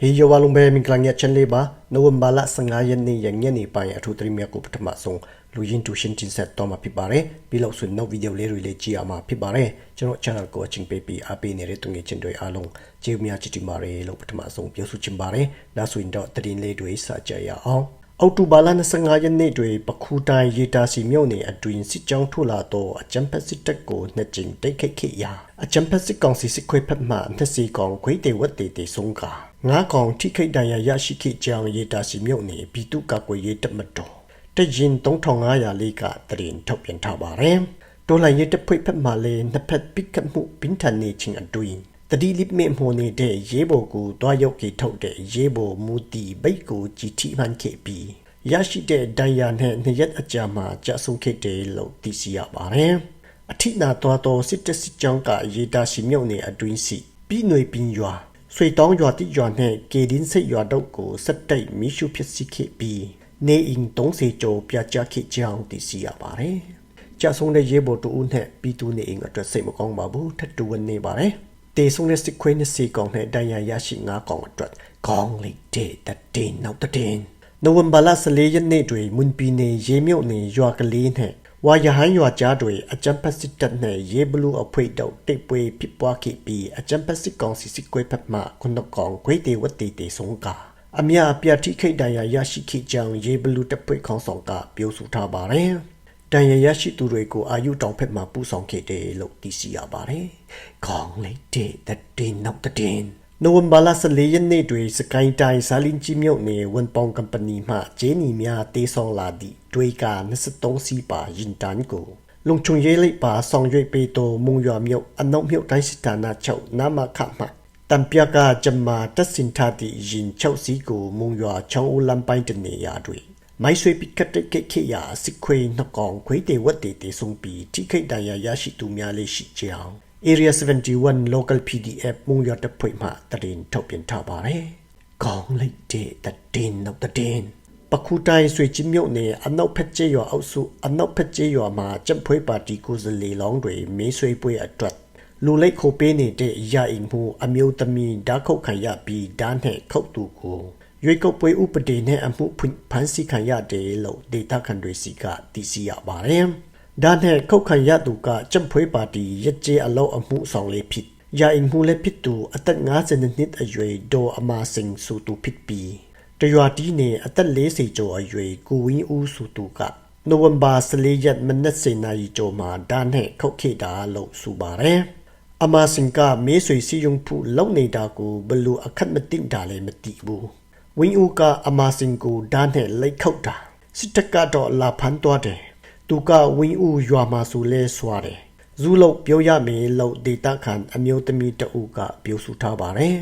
ဟေယောဝလုံးပဲမင်္ဂလာညချန်လေးပါနိုဝင်ဘာလ15ရက်နေ့ရညနေပိုင်းအထူးသတင်းများကိုပထမဆုံးလူရင်းတူရှင်းတင်ဆက်တော့မှာဖြစ်ပါတယ်ပြီးလို့ဆိုနောက်ဗီဒီယိုလေးတွေလေးကြည့်အောင်မှာဖြစ်ပါတယ်ကျွန်တော် channel ကိုအချင်းပေးပြီးအားပေးနေတဲ့သူငယ်ချင်းတွေအားလုံးကျေးဇူးများချစ်တင်ပါတယ်လို့ပထမဆုံးပြောဆိုချင်ပါတယ်နောက်ဆိုရင်တော့သတင်းလေးတွေစကြရအောင်အောက်တိုဘာလ25ရက်နေ့တွင်ပခုတိုင်းရေတာစီမြို့နယ်အတွင်းစစ်ကြောင်းထုတ်လာသောအကြံဖက်စစ်တပ်ကိုနှစ်ကြိမ်တိုက်ခိုက်ခဲ့ရာအကြံဖက်စစ်ကောင်စီစစ်ခွေးဖက်မှနှစ်စီကောင်ခွေးတေဝတ်တေတေဆုံးကာ ငါးကောင်ထိခိတ်တန်ရာရရှိခဲ့ကြောင်းရေတာစီမြို့နယ်ပြည်သူ့ကာကွယ်ရေးတပ်မတော်တရင်3500လေးကတရင်ထုတ်ပြန်ထားပါတယ်။တော်လိုင်းရတဲ့ဖွဲ့ဖက်မှလည်းနှစ်ဖက်ပိကတ်မှုပင်ထန်နေခြင်းအတွင်းတတိလိမေမိုနေတဲ့ရေးဘော်ကိုတွားရောက်ကြထုတ်တဲ့ရေးဘော်မူတီဘိတ်ကိုကြည်ထိမှန်ခဲ့ပြီးရရှိတဲ့ဒဏ်ရာနဲ့နှစ်ရက်အကြာမှာကြာဆုံးခဲ့တယ်လို့သိရှိရပါတယ်။အထိနာတော်တော်စစ်တစစ်ကြောင်းကရေတာရှိမြုပ်နေအတွင်းစီပြီးຫນွေပင်ရွာ ဆွေတောင်းရွာတိရွာနဲ့ကေဒင်းစိတ်ရွာတို့ကိုစက်တိုက်မိရှုဖြစ်စီခဲ့ပြီးနေအိမ်30ကျော်ပြကြခဲ့ကြောင်းသိရှိရပါတယ်။ကြာဆုံးတဲ့ရေဘော်တူဦးနဲ့ပြီးသူနေအိမ်အတွက်စိတ်မကောင်းပါဘူးထပ်တူဝင်နေပါတယ်။တေဆုံးတဲ့စစ်ခွေးနဲ့စီကောင်နဲ့ဒဏ်ရာရရှိငါးကောင်အတွက်ကောင်းလိုက်တဲ့တဲ့နောက်တဲ့နိုဝင်ဘာလ14ရက်နေ့တွင်မွန်ပြည်နယ်ရေမြုပ်နယ်ရွာကလေးနှင့် ဝါရဟန်းရွာကြားတွင်အကြံဖက်စစ်တပ်နှင့်ရေဘလူးအဖွဲ့တို့တိတ်ပွဲဖြစ်ပွားခဲ့ပြီးအကြံဖက်စစ်ကောင်စီစစ်ကွဲဖက်မှခုနကောင်ခွေးတေဝတ်တေတေဆုံးကအမြအပြတ်ထိခိတ်တန်ရာရရှိခဲ့ကြောင်းရေဘလူးတပ်ဖွဲ့ခေါင်းဆောင်ကပြောဆိုထားပါတယ်။တန်ရာရရှိသူတွေကိုအာယုတောင်ဖက်မှပူဆောင်ခဲ့တယ်လို့သိရှိရပါတယ်။ခေါင်းလိုက်တဲ့တဲ့နောက်တဲ့ နိုဝင်ဘာလ14ရက်နေ့တွင်စကိုင်းတိုင်းဇာလင်ကြီးမြို့နယ်ဝန်ပောင်ကမ်ပဏီမှဂျင်းနီများတေးဆောင်လာသည့်တွေးက23စီးပါရင်တန်းကိုလုံချုံရဲလိပ်ပါဆောင်ရွက်ပေးသောမုံရွာမြို့အနောက်မြို့တိုင်းစစ်ဌာနချုပ်နာမခမှတံပြကဂျမာတက်စင်ထားသည့်ရင်ချုပ်စီကိုမုံရွာချောင်းဦးလမ်းပိုင်းတနေရာတွင်မိုက်ဆွေပိကတ်တက်ခိခိယာစစ်ခွေနှကောင်ခွေးတေဝတ်တေတေဆုံးပြီးထိခိတ်တန်ရာရရှိသူများလေးရှိကြောင်း Area 71 Local PDF မုံရတဖွေမှတရင်ထုတ်ပြန်ထားပါတယ်။ကောင်းလိုက်တဲ့တည်နောက်တည်ပခုတိုင်းဆွေချင်းမြုပ်နေအနောက်ဖက်ကျေးရွာအောက်စုအနောက်ဖက်ကျေးရွာမှာကျပ်ဖွဲပါတီကိုစလေလောင်းတွေမင်းဆွေပွဲအတွက်လူလိုက်ခိုပေးနေတဲ့ရအိမ်မှုအမျိုးသမီးဓာခုတ်ခံရပြီးဓာနဲ့ခုတ်သူကိုရွေးကောက်ပွဲဥပဒေနဲ့အမှုဖန်ဆီးခံရတယ်လို့ဒေတာခန်တွေစီကသိရှိရပါတယ်။ ဒါနဲ့ခောက်ခံရသူကကြံဖွေးပါတီရကြေအလောက်အမှုဆောင်လေးဖြစ်ယာအင်မှုလည်းဖြစ်သူအသက်50နှစ်အရွယ်ဒေါ်အမာစင်စုသူဖြစ်ပြီးတရွာတီးနေအသက်40ကျော်အရွယ်ကိုဝင်းဦးစုသူကနိုဝင်ဘာ14ရက်မနက်7:00နာရီကျော်မှာဒါနဲ့ခောက်ခေတာလို့ဆိုပါတယ်အမာစင်ကမေးဆွေစီယုံဖူလုံနေတာကိုဘလို့အခက်မသိတာလည်းမသိဘူးဝင်းဦးကအမာစင်ကိုဒါနဲ့လိုက်ခောက်တာစစ်တပ်ကတော့လာဖမ်းသွားတယ် သူကဝင်းဦးရွာမှာဆိုလဲစွာတယ်ဇူးလုတ်ပြောရမယ်လို့ဒေတာခန်အမျိုးသမီးတအုပ်ကပြောဆိုထားပါတယ်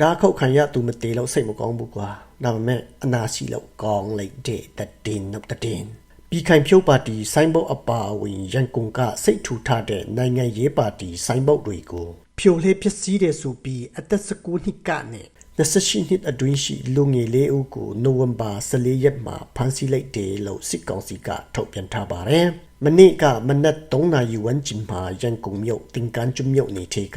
ဒါခောက်ခံရသူမတေလို့စိတ်မကောင်းဘူးကွာဒါပေမဲ့အနာရှိလို့ကောင်းလိုက်တဲ့တတင်နောက်တတင်ပြီးခိုင်ဖြုတ်ပါတီဆိုင်းဘုတ်အပါအဝင်ရန်ကုန်ကစိတ်ထူထတဲ့နိုင်ငံရေးပါတီဆိုင်းဘုတ်တွေကိုဖြိုလှေပစ္စည်းတဲ့ဆိုပြီးအသက်19နှစ်ကနဲ့ 28နှစ်အတွင်းရှိလူငယ်လေးဦးကိုနိုဝင်ဘာ14ရက်မှာဖမ်းဆီးလိုက်တယ်လို့စစ်ကောင်စီကထုတ်ပြန်ထားပါတယ်။မနေ့ကမနက်3နာရီဝန်းကျင်မှာရန်ကုန်မြို့တင်ကန်းကျွမြို့နေထေက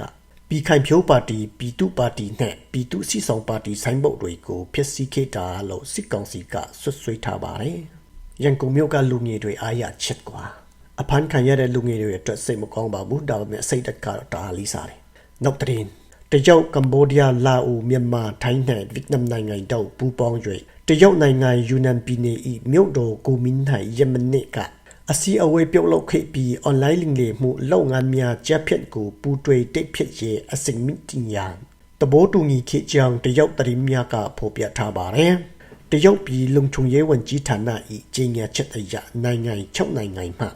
ပြည်ခိုင်ဖြိုးပါတီပြည်သူပါတီနဲ့ပြည်သူစီဆောင်ပါတီဆိုင်းဘုတ်တွေကိုဖျက်ဆီးခဲ့တာလို့စစ်ကောင်စီကဆွဆွေးထားပါတယ်။ရန်ကုန်မြို့ကလူငယ်တွေအားရချက်ကွာအဖမ်းခံရတဲ့လူငယ်တွေအတွက်စိတ်မကောင်းပါဘူးဒါပေမဲ့စိတ်တက်ကတော့တာလီစားတယ်။နောက်တဲ့ တရုတ်ကမ္ဘောဒီးယားလာအိုမြန်မာထိုင်းနဲ့ဗီယက်နမ်နိုင်ငံတို့ပူးပေါင်း၍တရုတ်နိုင်ငံယူနန်ပြည်နယ်၏မြို့တော်ကိုမင်း၌ယမနစ်ကအစီအဝေးပြုတ်လုပ်ခဲ့ပြီးအွန်လိုင်းလင်လေမှုလုပ်ငန်းများကြက်ဖြတ်ကိုပူးတွဲတိတ်ဖြစ်ရဲ့အစိမ့်မတင်ရန်တဘိုးတူညီခေကြောင်တရုတ်တရီများကဖော်ပြထားပါတယ်တရုတ်ပြည်လုံခြုံရေးဝန်ကြီးဌာန၏ကြီးညာချက်အရနိုင်ငံ6နိုင်ငံမှ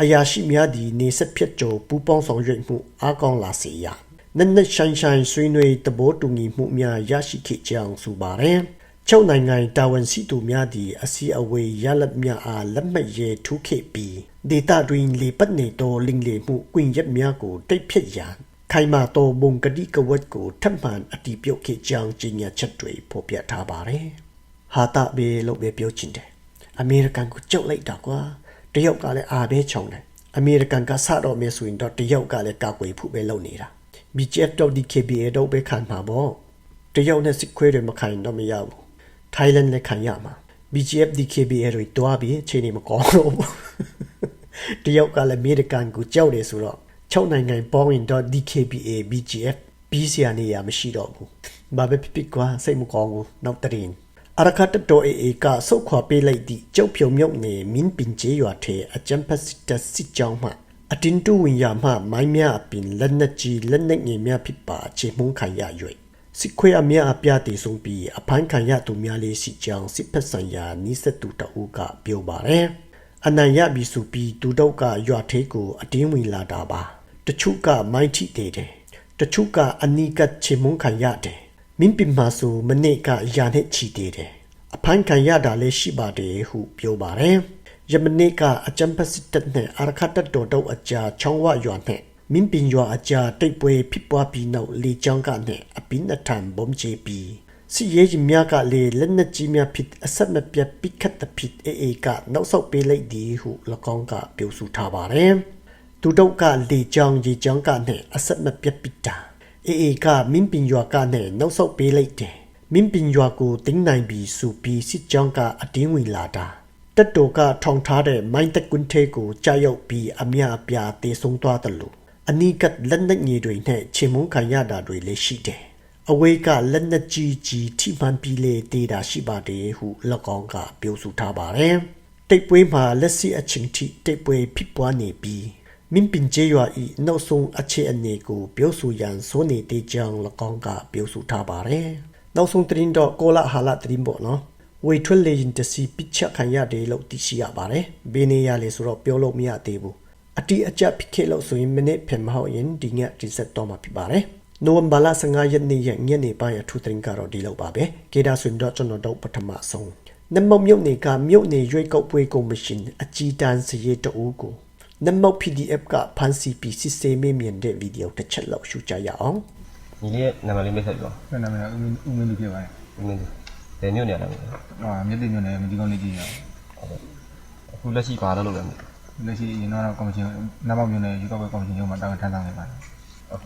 အရာရှိများသည့်နေဆက်ဖြတ်ကျော်ပူးပေါင်းဆောင်ရွက်မှုအားကောင်းလာစေရန် နက်နက်ရှိုင်းရှိုင်းဆွေးနွေးတဘောတူညီမှုများရရှိခဲ့ကြောင်းဆိုပါတယ်။ချုပ်နိုင်ငံတာဝန်ရှိသူများသည့်အစီအဝေးရလဒ်များအားလက်မှတ်ရေးထိုးခဲ့ပြီးဒေတာတွင်လေပတ်နေသောလင်လေမှုကွင်ရက်များကိုတိတ်ဖြစ်ရန်ခိုင်မာသောဘုံကတိကဝတ်ကိုထပ်မံအတီးပြုတ်ခဲ့ကြောင်းကြီးညာချက်တွေဖော်ပြထားပါတယ်။ဟာတာဘေလို့ပဲပြောချင်တယ်။အမေရိကန်ကိုကြုတ်လိုက်တာကွာ။တရုတ်ကလည်းအားပဲချောင်းတယ်။အမေရိကန်ကစတော့မယ်ဆိုရင်တော့တရုတ်ကလည်းကာကွယ်ဖို့ပဲလုပ်နေတာ။ BGF တော့ DKBA တော့ပဲခံမှာပေါ့တရုတ်နဲ့စစ်ခွေးတွေမခိုင်တော့မရဘူး။ Thailand လည်းခံရမှာ BGF DKBA တွေတွားပြီးအခြေအနေမကောင်းတော့ဘူး။တရုတ်ကလည်းအမေရိကန်ကိုကြောက်တယ်ဆိုတော့6နိုင်ငံပေါင်းရင်တော့ DKBA BGF ပြီးစရာနေရမရှိတော့ဘူး။ဘာပဲဖြစ်ဖြစ်ကွာစိတ်မကောင်းဘူးနောက်တရင်အရခတ်တော်အေအေကစုတ်ခွာပေးလိုက်သည့်ကြောက်ဖြုံမြုပ်နေမင်းပင်ကျေးရွာထဲအကြံဖက်စစ်တပ်စစ်ကြောင်းမှ အတင်းတူဝင်ရမှမိုင်းများအပင်လက်နက်ကြီးလက်နက်ငယ်များဖြစ်ပါအခြေမှုန်းခံရ၍စစ်ခွေအများအပြားတည်ဆုံးပြီးအဖမ်းခံရသူများလေးရှိကြောင်းစစ်ဖက်ဆိုင်ရာနိစတူတအုပ်ကပြောပါတယ်အနံရပြီဆိုပြီးဒူတုတ်ကရွာထဲကိုအတင်းဝင်လာတာပါတချို့ကမိုင်းထိသေးတယ်တချို့ကအနီးကချေမုန်းခံရတယ်မင်းပင်မာဆိုမနေ့ကရာနဲ့ချီသေးတယ်အဖမ်းခံရတာလည်းရှိပါတယ်ဟုပြောပါတယ် ယမနေ့ကအကြံဖက်စစ်တပ်နဲ့အာရခတ်တပ်တော်တို့အကြားချောင်းဝရွာနဲ့မင်းပင်ရွာအကြားတိတ်ပွဲဖြစ်ပွားပြီးနောက်လေကြောင်းကနဲ့အပင်းအထံဘုံချေပြီးစီရဲကြီးများကလေလက်နက်ကြီးများဖြစ်အဆက်မပြတ်ပိခတ်တဖြစ်အေအေကနောက်ဆောက်ပေးလိုက်သည်ဟု၎င်းကပြောဆိုထားပါတယ်သူတို့ကလေကြောင်းရေကြောင်းကနဲ့အဆက်မပြတ်ပိတာအေအေကမင်းပင်ရွာကနဲ့နောက်ဆောက်ပေးလိုက်တယ်မင်းပင်ရွာကိုတင်းနိုင်ပြီးစူပြီးစစ်ကြောင်းကအတင်းဝင်လာတာ တက်တော်ကထောင်ထားတဲ့မိုင်းတက်ကွန်းထဲကိုကြာရောက်ပြီးအမြအပြာတေဆုံးသွားတယ်လို့အနီးကပ်လက်နက်ငယ်တွေနဲ့ချေမုန်းခံရတာတွေလည်းရှိတယ်။အဝေးကလက်နက်ကြီးကြီးထိမှန်ပြီးလေတေးတာရှိပါတယ်ဟု၎င်းကပြောဆိုထားပါတယ်။တိတ်ပွဲမှာလက်စီအချင်းထိတိတ်ပွဲဖြစ်ပွားနေပြီးမင်းပင်ကျေးရွာဤနောက်ဆုံးအခြေအနေကိုပြောဆိုရန်ဆိုနေတဲ့ကြောင်း၎င်းကပြောဆိုထားပါတယ်။နောက်ဆုံးသတင်းတော့ကိုလာဟာလာသတင်းပေါ့နော်။ ဝေထွက်လေရင်တစီပစ်ချက်ခံရတယ်လို့သိရှိရပါတယ်။ဘယ်နေရလဲဆိုတော့ပြောလို့မရသေးဘူး။အတီးအကျဖြစ်ခဲ့လို့ဆိုရင်မိနစ်ဖင်မဟုတ်ရင်ဒီညတင်ဆက်တော့မှာဖြစ်ပါတယ်။နိုဝင်ဘာလ15ရက်နေ့ရက်ညနေပိုင်းအထူးသတင်းကတော့ဒီလောက်ပါပဲ။ကေဒါဆွင်တော့ကျွန်တော်တို့ပထမဆုံးနမုတ်မြုပ်နေကမြုပ်နေရွေးကောက်ပွဲကော်မရှင်အကြီးတန်းစရေးတအူးကိုနမုတ် PDF ကဖန်စီပီစစ်ဆေးမေးမြန်းတဲ့ဗီဒီယိုတစ်ချက်လောက်ရှုကြရအောင်။ညီလေးရဲ့နာမည်လေးမိတ်ဆက်ပြောအဲ့နာမည်ကဦးမင်းဦးမင်းလူဖြစ်ပါတယ်ဦးမင်း ဘယ်မြို့နေရလဲမသိ။ဟာမြစ်တင်မြို့နယ်မဒီကောင်းလေးကြီးရဘူးအခုလက်ရှိဘာလုပ်လို့လဲမသိ။လက်ရှိရင်တော့ကော်မရှင်နဘောက်မြို့နယ်ရေကောက်ပွဲကော်မရှင်ရုံးမှာတာဝန်ထမ်းဆောင်နေပါတယ်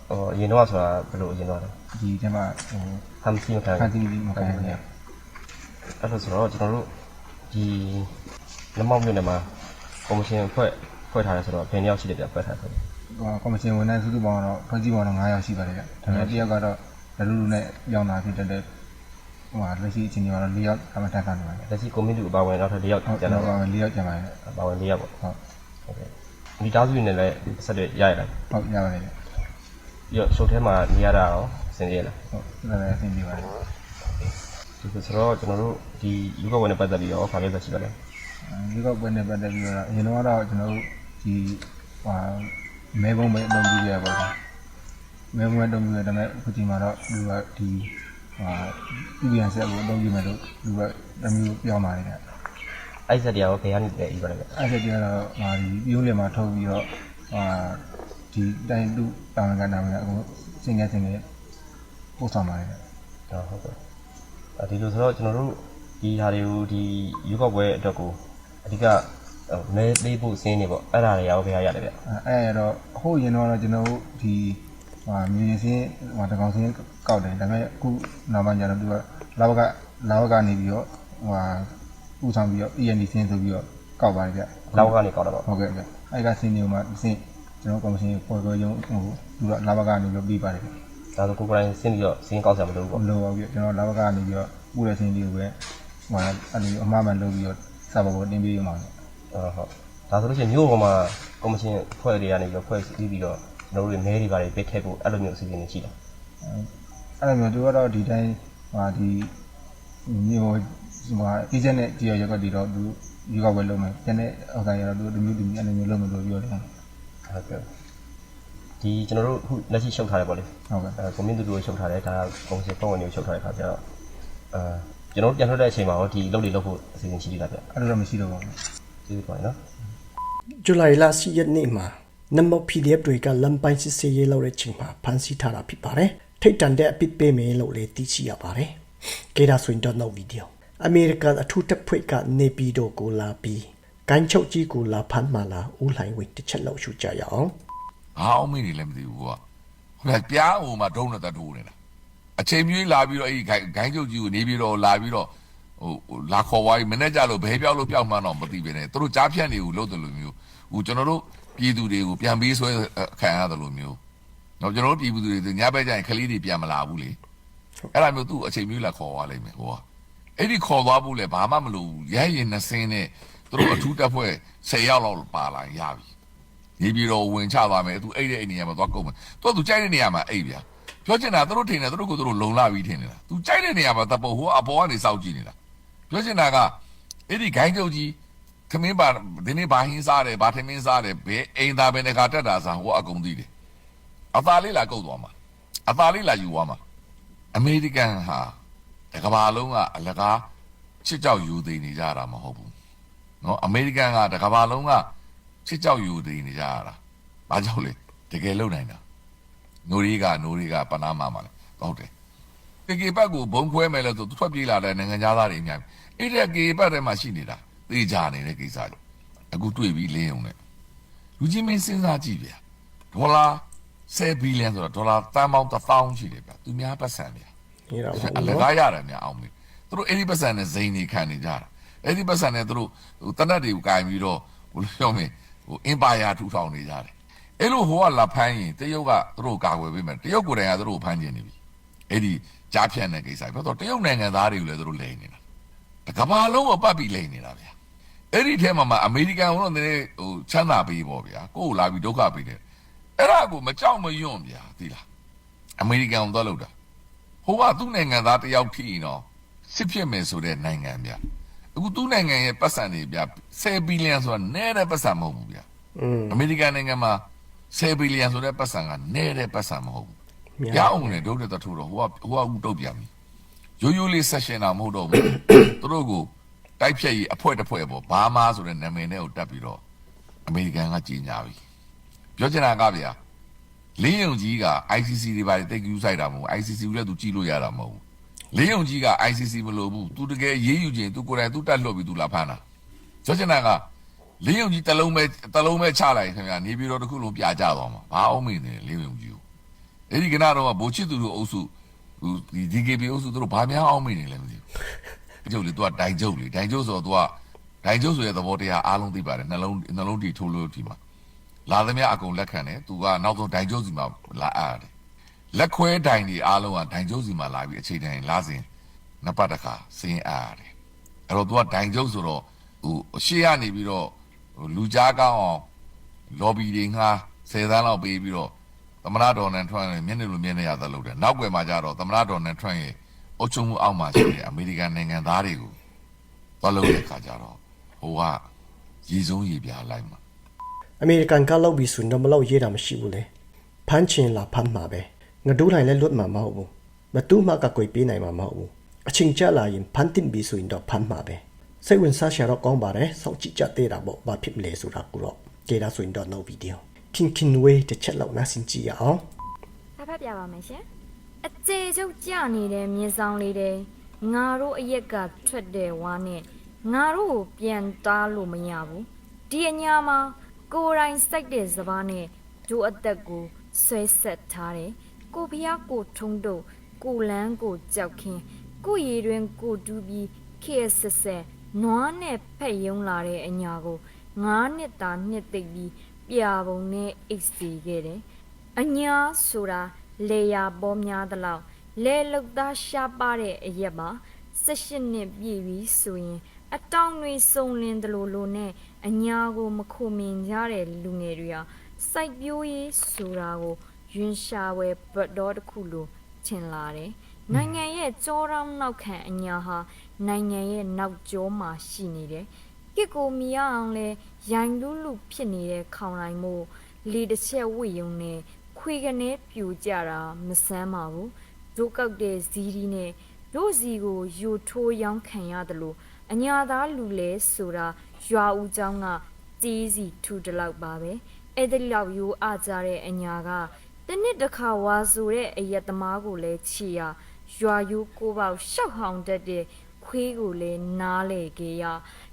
ဟိုအရင်တော့ဆိုတာဘယ်လိုအရင်တော့လဲ။ဒီကျမဟိုဟမ်စီမခံဖန်တီးမခံရဘူးအဲ့လိုဆိုတော့ကျွန်တော်တို့ဒီနမောက်မြို့နယ်မှာကော်မရှင်ဖွဲ့ဖွဲ့ထားတယ်ဆိုတော့ဘယ်နှစ်ယောက်ရှိတယ်ပြဖွဲ့ထားတယ်ဆိုတော့။ဟိုကော်မရှင်ဝန်ထမ်းစုစုပေါင်းတော့ဖွဲ့စည်းပေါင်းတော့9ယောက်ရှိပါတယ်ဗျ။ဒါပေမဲ့တစ်ယောက်ကတော့လလူလူနဲ့ရောင်းတာဖြစ်တဲ့ ဟိုဟာလက်ရှိအချိန်ကြီးကတော့၄ယောက်တာဝန်ထမ်းဆောင်နေပါတယ်လက်ရှိကွန်မင်းတူအပါဝင်နောက်ထပ်၄ယောက်။ဟုတ်ကျန်ကျွန်တော့တော်က၄ယောက်ကျန်ပါတယ်။အပါဝင်၄ယောက်ပေါ့ဟုတ်ဟုတ်ကဲ့မိသားစုတွေနဲ့လည်းဆက်တွေ့ရရလားဟုတ်ရပါတယ်ဗျပြီးတော့ရှုပ်ထဲမှာနေရတာရောစင်ရလား။ဟုတ်ဒါလည်းအဆင်ပြေပါတယ်ဒီဆိုတော့ကျွန်တော်တို့ဒီလူကဝင်နဲ့ပတ်သက်ပြီးတော့ဘာလို့သက်ရှိပါလဲ။ဒီကောက်ပွဲနဲ့ပတ်သက်ပြီးတော့အရင်တော့ကျွန်တော်တို့ဒီဟာမဲဘုံပဲအသုံးပြုရပါတော့။မဲဘုံအသုံးပြုရတဲ့မဲ့အခုချိန်မှာတော့သူကဒီ ဟာပြည်ပြန်ဆက်ကိုအသုံးပြုမယ်လို့သူကတမျိုးပြောင်းပါတယ်ဗျ။အဲ့ဆက်တရားရောဘယ်ကနေလဲဤပါလဲအဲ့ဒါကြတော့ဟာဒီပြုံးလည်မှာထုတ်ပြီးတော့ဟာဒီတိုင်းသူတာဝန်ကတာဝန်ကအခုစင်ငယ်စင်ငယ်ပို့ဆောင်ပါတယ်ဗျဟုတ်ဟုတ်ကဲ့အဲဒီလိုဆိုတော့ကျွန်တော်တို့ဒီဟာတွေကိုဒီရုပ်ောက်ပွဲအတွက်ကိုအဓိကမဲပေးဖို့စင်းနေပေါ့အဲ့ဒါတွေရောဘယ်ဟာရတယ်ဗျအဲ့အဲ့တော့ဟိုရင်တော့ကျွန်တော်တို့ဒီ ဟာမြင်းစင်းဟိုတကောင်စင်းကောက်တယ်ဒါပေမဲ့အခုနောက်ပိုင်းကျတော့သူကလာဘကလာဘကနေပြီးတော့ဟိုဟာဥဆောင်ပြီးတော့ END စင်းဆိုပြီးတော့ကောက်ပါတယ်ဗျလောက်ကနေကောက်တော့ပေါ့ဟုတ်ကဲ့ဗျအဲ့ကစင်းနေမှာစင်းကျွန်တော်ကော်မရှင်ပေါ်ပေါ်ရုံဟိုသူကလာဘကနေပြီးပြီးပါတယ်ဗျဒါဆိုကိုယ်ကိုယ်တိုင်စင်းပြီးတော့စင်းကောက်ဆရာမလုပ်ဘူးပေါ့မလိုပါဘူးပြကျွန်တော်လာဘကနေပြီးတော့ပူတဲ့စင်းလေးကိုပဲဟိုအဲ့လိုအမှားမှန်လုပ်ပြီးတော့စာပေါ်ပေါ်တင်ပေးရမှာဟုတ်ဟုတ်ဒါဆိုလို့ရှိရင်မြို့ပေါ်မှာကော်မရှင်ဖွဲ့တွေကနေပြီးတော့ဖွဲ့စည်းပြီးတော့ ကျွန်တော်တို့မဲတွေပါတယ်ပေးထည့်ဖို့အဲ့လိုမျိုးအစီအစဉ်တွေရှိတယ်အဲ့လိုမျိုးသူကတော့ဒီတိုင်းဟာဒီမျိုးဟိုအေဂျင့်နဲ့ကြည့်ရရက်ကတော့ဒီတော့သူယူကဝယ်လုပ်မယ်ကျန်တဲ့ဥစ္စာရတော့သူတမျိုးတမျိုးအဲ့လိုမျိုးလုပ်မယ်လို့ပြောတယ်ဟုတ်ဟုတ်ကဲ့ဒီကျွန်တော်တို့အခုလက်ရှိရှုပ်ထားတယ်ပေါ့လေကဲ့အဲကွန်မြူနတီကိုရှုပ်ထားတယ်ဒါကော်မရှင်ပုံဝင်တွေကိုရှုပ်ထားတဲ့ခါကျတော့အဲကျွန်တော်တို့ပြန်ထွက်တဲ့အချိန်မှာရောဒီလုပ်တွေလုပ်ဖို့အစီအစဉ်ရှိသေးတာဗျအဲ့လိုတော့မရှိတော့ပါဘူးကျေးဇူးပါနော်ဇူလိုင်လ10ရက်နေ့မှာ နမော PDF တွေကလမ်းပိုင်းစစ်ဆေးရေးလုပ်တဲ့ချိန်မှာဖမ်းဆီးထားတာဖြစ်ပါတယ်။ထိတ်တန်တဲ့အပစ်ပေးမယ်လို့လည်းသိရှိရပါတယ်။ကေဒါဆွင်တော့နောက်ဗီဒီယိုအမေရိကန်အထူးတပ်ဖွဲ့ကနေပြည်တော်ကိုလာပြီးကိုင်းချုပ်ကြီးကိုလာဖမ်းမှလာဦးလှိုင်ဝင်းတစ်ချက်လောက်ရှုကြရအောင်ငါအောင်မေးနေလည်းမသိဘူးကွာဟိုကပြားဟိုမှာဒုံးနဲ့တတ်ထိုးနေတာအချိန်မြွေးလာပြီးတော့အဲ့ဒီဂိုင်းဂိုင်းချုပ်ကြီးကိုနေပြီးတော့လာပြီးတော့ဟိုဟိုလာခေါ်သွားပြီးမနေ့ကျလို့ဘဲပြောက်လို့ပြောက်မှန်းတော့မသိပဲနဲ့သူတို့ကြားဖြတ်နေကိုလို့တယ်လို့မျိုးဟိုကျွန်တော်တို့ ပြည်သူတွေကိုပြန်ပြီးဆွဲခံရတယ်လို့မျိုးတော့ကျွန်တော်တို့ပြည်သူတွေညဘက်ကျရင်ခလေးတွေပြန်မလာဘူးလေအဲ့ဒါမျိုးသူ့အချိန်မြွေးလာခေါ်သွားလိမ့်မယ်ဟိုကအဲ့ဒီခေါ်သွားဖို့လဲဘာမှမလိုဘူးရဲရင်နှစင်းနဲ့သူတို့အထူးတက်ဖွဲ့10ယောက်လောက်ပါလာရပြီနေပြီးတော့ဝင်ချသွားမယ်သူအဲ့တဲ့အိမ်နေရာမှာသွားကုန်မယ်သူကသူကြိုက်တဲ့နေရာမှာအိပ်ဗျာပြောချင်တာသူတို့ထင်တယ်သူတို့ကိုသူတို့လုံလာပြီးထင်နေတာသူကြိုက်တဲ့နေရာမှာတပုတ်ဟိုအပေါ်ကနေစောက်ကြည့်နေတာပြောချင်တာကအဲ့ဒီဂိုင်းကျုပ်ကြီး ခမင်းပါဒီနေ့ဘာဟင်းစားတယ်ဘာထမင်းစားတယ်ဘယ်အိမ်သားပဲနေခါတက်တာစားဟိုအကုန်သိတယ်အသားလေးလာကုတ်သွားမှာအသားလေးလာယူသွားမှာအမေရိကန်ဟာတကဘာလုံးကအလကားချစ်ကြောက်ယူသိနေကြတာမဟုတ်ဘူးနော်အမေရိကန်ကတကဘာလုံးကချစ်ကြောက်ယူတည်နေကြရတာ။ဘာကြောင့်လဲတကယ်လုံနိုင်တာ။နိုရီကနိုရီကပနာမာမှာလေဟုတ်တယ်။ကေကေဘတ်ကိုဘုံခွဲမယ်လို့သူထွက်ပြေးလာတဲ့နိုင်ငံသားတွေအများကြီး။အဲ့တဲ့ကေကေဘတ်ထဲမှာရှိနေတာ သေချာနေတဲ့ကိစ္စတွေ။အခုတွေ့ပြီးလင်းအောင်နဲ့လူချင်းမင်းစဉ်းစားကြည့်ဗျာ။ဒေါ်လာ10ဘီလီယံဆိုတော့ဒေါ်လာတန်ပေါင်း1000ရှိတယ်ဗျာ။သူများပတ်စံဗျာ။နေတာမဟုတ်အဘူးလနော်ကားရတယ်များအောင်မေသူတို့အဲ့ဒီပတ်စံနဲ့ဇိန်နေခံနေကြတာအဲ့ဒီပတ်စံနဲ့သူတို့ဟိုတနတ်တွေကိုကင်ပြီးတော့ဟိုလိုပြောမင်းဟိုအင်ပါယာထူထောင်နေကြတယ်အဲ့လိုဟိုကလာဖမ်းရင်တရုတ်ကသူတို့ကာကွယ်ပေးမယ်တရုတ်ကိုယ်တိုင်ကသူတို့ဖမ်းကျင်နေပြီအဲ့ဒီကြားဖြတ်တဲ့ကိစ္စပြောတော့တရုတ်နိုင်ငံသားတွေကိုလည်းသူတို့လိန်နေတာတကဘာလုံးကိုပတ်ပြီးလိန်နေတာဗျာ အဲ့ဒီထဲမှာမှအမေရိကန်ကတော့နည်းနည်းဟိုချမ်းသာပေးပေါ့ဗျာကိုယ်ကိုလာပြီးဒုက္ခပေးတယ်အဲ့ဒါကိုမကြောက်မရွံ့ဗျာသိလားအမေရိကန်ကိုသွားလို့တာဟိုကသူ့နိုင်ငံသားတယောက်ထိရင်တော့စစ်ဖြစ်မယ်ဆိုတဲ့နိုင်ငံဗျအခုသူ့နိုင်ငံရဲ့ပတ်စံတွေဗျ10ဘီလီယံဆိုတာနည်းတဲ့ပတ်စံမဟုတ်ဘူးဗျอืมအမေရိကန်နိုင်ငံမှာ10ဘီလီယံဆိုတဲ့ပတ်စံကနည်းတဲ့ပတ်စံမဟုတ်ဘူးများရအောင်နဲ့ဒုတ်တဲ့တထူတော့ဟိုကဟိုကဥတုတ်ပြန်ပြီရိုးရိုးလေးဆက်ရှင်တာမဟုတ်တော့ဘူးသူတို့ကို တိုက်ဖြတ်ရေးအဖွဲ့တစ်ဖွဲ့ပေါ့ဘာမာဆိုတဲ့နာမည်နဲ့ကိုတက်ပြီးတော့အမေရိကန်ကကြီးညာပြီပြောချင်တာကဗျာလင်းယုံကြီးက ICC တွေပါတိတ်ကူးဆိုင်တာမဟုတ်ဘူး ICC ကိုလည်းသူကြည့်လို့ရတာမဟုတ်ဘူးလင်းယုံကြီးက ICC မလို့ဘူးသူတကယ်ရေးယူခြင်းသူကိုယ်တိုင်သူတက်လှုပ်ပြီးသူလာဖမ်းတာကျောချင်တာကလင်းယုံကြီးတစ်လုံးပဲတစ်လုံးပဲချလိုက်ခင်ဗျာနေပြီးတော့တစ်ခုလုံးပြကြသွားမှာဘာအောင်မင်းနေလင်းယုံကြီးကိုအဲ့ဒီကနတော့ဗိုလ်ချစ်သူတို့အုပ်စုဟိုဒီ DKB အုပ်စုသူတို့ဘာများအောင်မင်းနေလဲမသိဘူး ကျုပ်လေသူကတိုင်ကျုပ်လေတိုင်ကျုပ်ဆိုတော့သူကတိုင်ကျုပ်ဆိုတဲ့သဘောတရားအားလုံးသိပါတယ်နှလုံးနှလုံးတီထိုးလို့ဒီမှာလာသမျှအကုန်လက်ခံတယ်သူကနောက်ဆုံးဒိုင်ကျုပ်စီမှာလာအပ်တယ်လက်ခွဲဒိုင်တွေအားလုံးကဒိုင်ကျုပ်စီမှာလာပြီးအခြေတိုင်းလာစဉ်နှစ်ပတ်တစ်ခါစင်းအပ်တယ်အဲ့တော့သူကဒိုင်ကျုပ်ဆိုတော့ဟိုအရှိရနေပြီးတော့ဟိုလူကြားကောင်းအောင်လော်ဘီတွေငှားဆယ်သန်းလောက်ပေးပြီးတော့သမရဒေါ်နယ်ထရန့်ရဲ့မျက်နှာလိုမျက်နှာရသလုပ်တယ်နောက်ွယ်မှာကျတော့သမရဒေါ်နယ်ထရန့်ရဲ့ အုပ်ချုပ်မှုအောက်မှာရှိတဲ့အမေရိကန်နိုင်ငံသားတွေကိုသွားလုပ်တဲ့ခါကျတော့ဟိုကရည်စုံရည်ပြားလိုက်မှာအမေရိကန်ကလောက်ပြီးဆိုရင်တော့မလောက်ရေးတာမရှိဘူးလေဖမ်းချင်လာဖမ်းမှာပဲငါတို့နိုင်လဲလွတ်မှာမဟုတ်ဘူးမတူးမှကကွေပေးနိုင်မှာမဟုတ်ဘူးအချိန်ကြလာရင်ဖမ်းတင်ပြီးဆိုရင်တော့ဖမ်းမှာပဲစိတ်ဝင်စားရှာတော့ကောင်းပါတယ်စောင့်ကြည့်ကြသေးတာပေါ့ဘာဖြစ်မလဲဆိုတာကိုတော့ကြည့်တာဆိုရင်တော့နောက်ဗီဒီယိုခင်ခင်ဝေးတစ်ချက်လောက်နားဆင်ကြည့်ရအောင်ဖတ်ဖတ်ပြပါမယ်ရှင် အကျေကျုပ်ကြနေတဲ့မြင်းဆောင်လေးတဲ့ငါတို့အရက်ကထွက်တဲ့ဝါနဲ့ငါတို့ကိုပြန်တားလို့မရဘူးဒီအညာမှာကိုယ်တိုင်စိုက်တဲ့စပားနဲ့ဒို့အသက်ကိုဆွဲဆက်ထားတယ်ကိုဖျားကိုထုံးတော့ကိုလန်းကိုကြောက်ခင်းကိုရည်တွင်ကိုတူးပြီးခေတ်ဆက်ဆက်နွားနဲ့ဖက်ယုံလာတဲ့အညာကိုငါးနှစ်တာနှစ်သိပ်ပြီးပြာပုံနဲ့အိတ်စီခဲ့တယ်အညာဆိုတာ လေယာပေါ်များသလောက်လဲလုတ်သားရှားပါတဲ့အရက်မှာ18နှစ်ပြည့်ပြီဆိုရင် အတောင်တွေစုံလင်တယ်လို့လို့နဲ့အညာကိုမခုမင်ကြတဲ့လူငယ်တွေဟာစိုက်ပျိုးရေးဆိုတာကိုယွင်ရှာဝဲဘတ်တော်တစ်ခုလိုထင်လာတယ်။နိုင်ငံရဲ့ကြောတောင်းနောက်ခံအညာဟာနိုင်ငံရဲ့နောက်ကျောမှာရှိနေတယ်။ကစ်ကိုမီအောင်လဲရိုင်လူးလူဖြစ်နေတဲ့ခေါင်တိုင်းမို့လေတစ်ချက်ဝိယုံနဲ့ ခွေကနေပြူကြတာမဆမ်းပါဘူးဒုကောက်တဲ့ဇီးဒီနဲ့တို့စီကိုယူထိုးရောင်းခံရတယ်လို့အညာသားလူလဲဆိုတာရွာဦးเจ้าကတီးစီထူတလောက်ပါပဲအဲ့ဒီလောက်ယူအားကြတဲ့အညာကတနစ်တစ်ခါဝါဆိုတဲ့အယက်သမားကိုလဲချီရရွာယူကိုပေါက်ရှောက်ဟောင်တတ်တဲ့ခွေးကိုလဲနားလေခဲ့ရ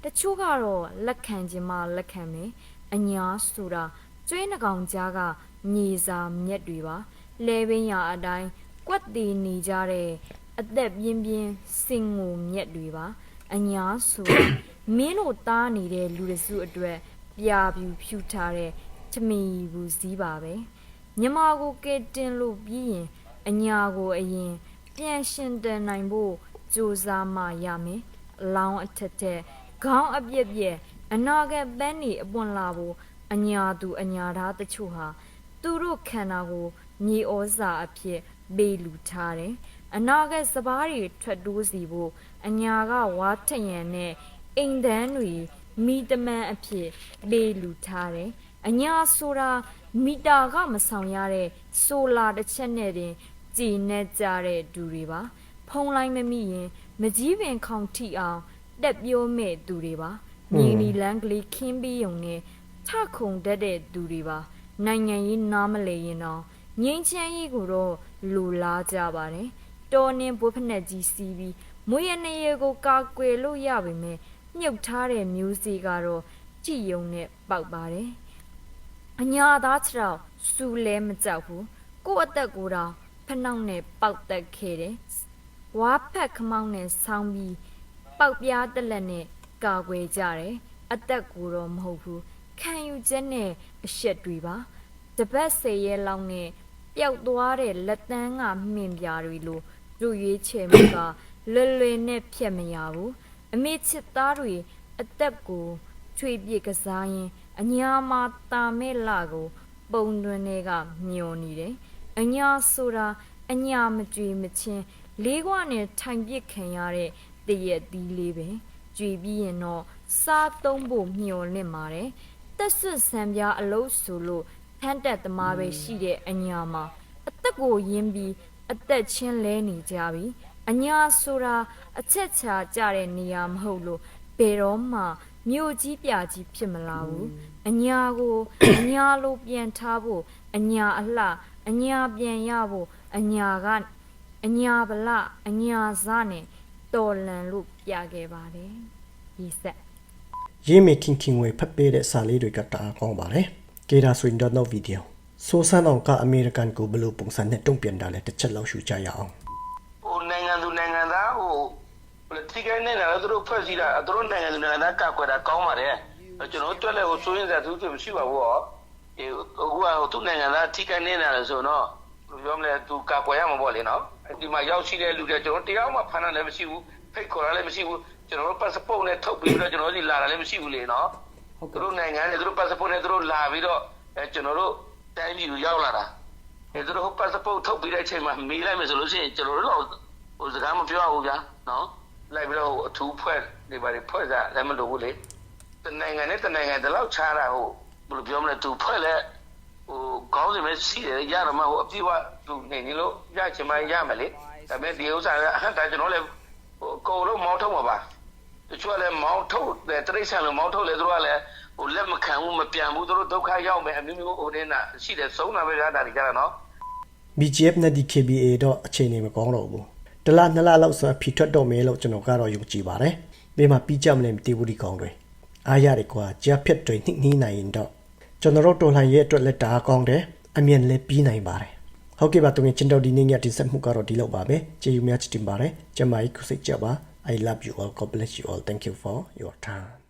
တချို့ကတော့လက်ခံခြင်းမလက်ခံမယ်အညာဆိုတာ ကျွေးနှကောင်ကြားက မြေစာမြက်တွေပါလဲပင်ရအတိုင်းကွက်တည်နေကြတဲ့အသက်ပြင်းပြင်းစင်ငိုမြက်တွေပါအညာဆိုမင်းတို့တားနေတဲ့လူတစုအတွက်ပြာပြူဖြူထားတဲ့ချမီဘူးစည်းပါပဲမြမကိုကဲတင်လို့ပြီးရင်အညာကိုအရင် ပြန်ရှင်တန်နိုင်ဖို့ကြိုးစားမှရမယ်အလောင်းအထက်ထက်ခေါင်းအပြက်ပြက်အနာဂတ်ပန်းနေအပွင့်လာဖို့အညာသူအညာသားတချို့ဟာ သူတို့ခန္ဓာကိုမြေဩဇာအဖြစ်ပေးလူထားတယ်။အနာဂတ်စပားတွေထွက်တိုးစီဖို့အညာကဝါထရန်နဲ့အိမ်တန်းတွေမိတမန်အဖြစ်ပေးလူထားတယ်။အညာဆိုတာမီတာကမဆောင်ရတဲ့ဆိုလာတစ်ချက်နဲ့တင်ကြည်နဲ့ကြတဲ့ဒူတွေပါ။ဖုံးလိုက်မမိရင်မကြီးပင်ခေါင်ထိအောင်တက်ပြိုးမဲ့သူတွေပါ။မြေနီလန်းကလေးခင်းပြီးုံနဲ့ထခုန်တတ်တဲ့သူတွေပါ။ နိုင်ငံရေးနားမလဲရင်တော့ငိမ့်ချမ်းရေးကိုတော့လူလားကြပါတယ်။တော်နေဘွေးဖက်နဲ့ကြီးစီးပြီးမွေးရနေရကိုကာကွယ်လို့ရပါမယ်။မြုပ်ထားတဲ့မျိုးစေ့ကတော့ကြည်ယုံနဲ့ပေါက်ပါတယ်။အညာသားခြေထောက်စူလဲမကြောက်ဘူးကို့အသက်ကိုယ်တော့ဖနှောက်နဲ့ပေါက်တက်ခဲ့တယ်ဝါဖက်ခမောင်းနဲ့ဆောင်းပြီးပေါက်ပြားတက်လက်နဲ့ကာကွယ်ကြတယ်အသက်ကိုယ်တော့မဟုတ်ဘူး ခံယူချက်နဲ့အရှက်တွေပါတပတ်စေရဲလောက်နဲ့ပျောက်သွားတဲ့လက်တန်းကမှင်ပြားတွေလိုသူ့ရွေးချယ်မှုကလွယ်လွယ်နဲ့ဖြတ်မရဘူးအမေချစ်သားတွေအသက်ကိုချွေပြစ်ကစားရင်အညာမှာတာမဲ့လာကို ပုံတွင်တွေကမျောနေတယ်။အညာဆိုတာအညာမကြွေမချင်းလေးခွနဲ့ထိုင်ပစ်ခံရတဲ့တရက်သီးလေးပဲ။ကြွေပြီးရင်တော့စားသုံးဖို့မျောလင့်ပါတယ်။ တက်ဆွဆံပြားအလုံးဆိုလို့ဖန်းတက်သမားပဲရှိတဲ့အညာမှာအသက်ကိုယင်းပြီးအသက်ချင်းလဲနေကြပြီ။အညာဆိုတာအချက်ချာကြတဲ့နေရာမဟုတ်လို့ဘယ်တော့မှမြို့ကြီးပြကြီးဖြစ်မလာဘူးအညာကိုအညာလိုပြန်ထားဖို့အညာအလှအညာပြန်ရဖို့အညာကအညာဗလအညာစနဲ့တော်လန်လို့ပြခဲ့ပါတယ်ဒီဆက် ရေးမေခင်ခင်ဝေဖတ်ပေးတဲ့စာလေးတွေကတအားကောင်းပါတယ်။ကေဒါဆိုရင်တော့နောက်ဗီဒီယိုဆိုဆန်အောင်ကအမေရိကန်ကိုဘယ်လိုပုံစံနဲ့တုံ့ပြန်တာလဲတစ်ချက်လောက်ရှုကြရအောင်ဟိုနိုင်ငံသူနိုင်ငံသားဟိုဟိုတိကိုင်းနေတာလည်းသူတို့ဖွဲ့စည်းတာသူတို့နိုင်ငံသူနိုင်ငံသားကကွယ်တာကောင်းပါတယ်ကျွန်တော်တို့တွက်လဲဟိုဆိုရင်စသူတို့မရှိပါဘူးဟောဒီဟိုကဟိုသူနိုင်ငံသားတိကိုင်းနေတာလည်းဆိုတော့ဘယ်လိုပြောမလဲသူကကွယ်ရမှာပေါ့လေနော်ဒီမှာရောက်ရှိတဲ့လူတွေကျွန်တော်တရားမှဖမ်းတာလည်းမရှိဘူးဖိတ်ခေါ်တာလည်းမရှိဘူးကျွန်တော်တို့ passport နဲ့ထုတ်ပြီးတော့ကျွန်တော်တို့ဒီလာတာလည်းမရှိဘူးလေနော်သူတို့နိုင်ငံနဲ့သူတို့ passport နဲ့သူတို့လာပြီးတော့အဲကျွန်တော်တို့တိုင်းပြည်ကိုရောက်လာတာအဲသူတို့ passport ထုတ်ပြီးတဲ့အချိန်မှာမေးလိုက်မယ်ဆိုလို့ရှိရင်ကျွန်တော်တို့တော့ဟိုစကားမပြောဘူးဗျာနော်လိုက်ပြီးတော့ဟိုအထူးဖွဲ့ဒီပါတွေဖွဲ့စားလည်းမလိုဘူးလေတနိုင်ငံနဲ့တနိုင်ငံဒီလောက်ခြားတာဟိုဘယ်လိုပြောမလဲသူဖွဲ့လဲဟိုကောင်းစင်ပဲရှိတယ်ရတော့မှဟိုအပြည့်ဝသူနေနေလို့ရချင်မှရမယ်လေဒါပေမဲ့ဒီဥစ္စာကအဟံတာကျွန်တော်လည်းဟိုအကုန်လုံးမောင်းထုတ်မှာပါ တချို့ကလည်းမောင်းထုတ်တယ်တရိษံလို့မောင်းထုတ်လေသူတို့ကလည်းဟိုလက်မခံဘူးမပြန်ဘူးသူတို့ဒုက္ခရောက်မယ်အမျိုးမျိုးဟိုနေတာရှိတယ်ဆုံးတာပဲကြတာတွေကြတာနော် BGF နဲ့ DKBA တော့အခြေအနေမကောင်းတော့ဘူးတလားနှစ်လားလောက်ဆိုအဖီထွက်တော့မယ်လို့ကျွန်တော်ကတော့ယုံကြည်ပါတယ်ဘေးမှာပြီးကြမလဲမသိဘူးဒီကောင်းတွေအားရတယ်ကွာကြားဖြတ်တွေနှိမ့်နှီးနိုင်ရင်တော့ကျွန်တော်တို့တော်လှန်ရေးအတွက်လက်တာကောင်းတယ်အမြင်လည်းပြီးနိုင်ပါတယ်ဟုတ်ကဲ့ပါတူငင်ချင်းတော်ဒီနေ့ညတင်ဆက်မှုကတော့ဒီလောက်ပါပဲကျေးဇူးများချစ်တင်ပါတယ်ကျမကြီးခုစိတ်ကြပါ I love you all. God bless you all. Thank you for your time